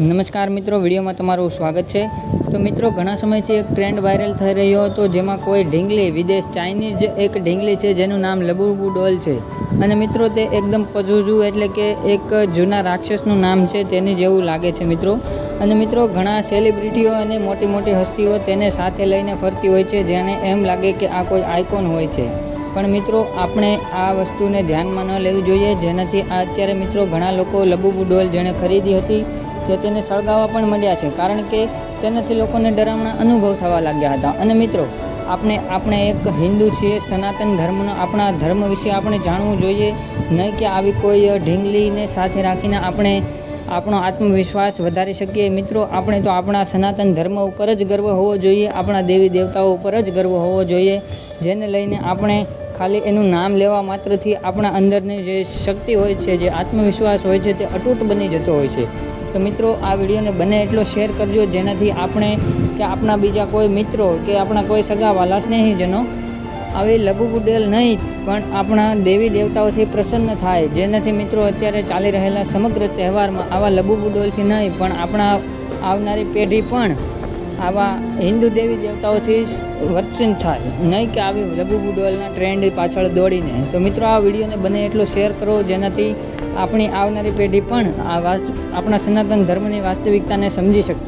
નમસ્કાર મિત્રો, વિડીયોમાં તમારું સ્વાગત છે. તો મિત્રો, ઘણા સમયથી એક ટ્રેન્ડ વાયરલ થઈ રહ્યો હતો, જેમાં કોઈ ઢીંગલી, વિદેશ ચાઇનીઝ એક ઢીંગલી છે, જેનું નામ લબુબુ ડોલ છે. અને મિત્રો, તે એકદમ પજુજુ એટલે કે એક જૂના રાક્ષસનું નામ છે, તેની જેવું લાગે છે મિત્રો. અને મિત્રો, ઘણા સેલિબ્રિટીઓ અને મોટી મોટી હસ્તીઓ તેને સાથે લઈને ફરતી હોય છે, જેને એમ લાગે કે આ કોઈ આઇકોન હોય છે. પણ મિત્રો, આપણે આ વસ્તુને ધ્યાનમાં ન લેવી જોઈએ, જેનાથી આ અત્યારે મિત્રો, ઘણા લોકો લબુબુ ડોલ જેણે ખરીદી હતી. તે તેને સળગાવવા પણ મળ્યા છે, કારણ કે તેનાથી લોકોને ડરામણા અનુભવ થવા લાગ્યા હતા. અને મિત્રો, આપણે આપણે એક હિન્દુ છીએ, સનાતન ધર્મનો, આપણા ધર્મ વિશે આપણે જાણવું જોઈએ, નહીં કે આવી કોઈ ઢીંગલીને સાથે રાખીને આપણે આપણો આત્મવિશ્વાસ વધારી શકીએ. મિત્રો, આપણે તો આપણા સનાતન ધર્મ ઉપર જ ગર્વ હોવો જોઈએ, આપણા દેવી દેવતાઓ ઉપર જ ગર્વ હોવો જોઈએ, જેને લઈને આપણે ખાલી એનું નામ લેવા માત્રથી આપણા અંદરની જે શક્તિ હોય છે, જે આત્મવિશ્વાસ હોય છે, તે અતૂટ બની જતો હોય છે. તો મિત્રો, આ વિડીયોને બને એટલો શેર કરજો, જેનાથી આપણે કે આપણા બીજા કોઈ મિત્રો કે આપણા કોઈ સગાવાલા, સ્નેહીજનો આવી લબુબુડેલ નહીં, પણ આપણા દેવી દેવતાઓથી પ્રસન્ન થાય. જેનાથી મિત્રો, અત્યારે ચાલી રહેલા સમગ્ર તહેવારમાં આવા લબુબુડોલથી નહીં, પણ આપણા આવનારી પેઢી પણ આવા હિન્દુ દેવી દેવતાઓથી વર્ચન થાય. નહીં કે આવી લબુબુડોલના ટ્રેન્ડ પાછળ દોડીને. તો મિત્રો, આ વિડીયોને બને એટલો શેર કરો, જેનાથી આપણી આવનારી પેઢી પણ આ વાત આપણા સનાતન ધર્મની વાસ્તવિકતાને સમજી શકે.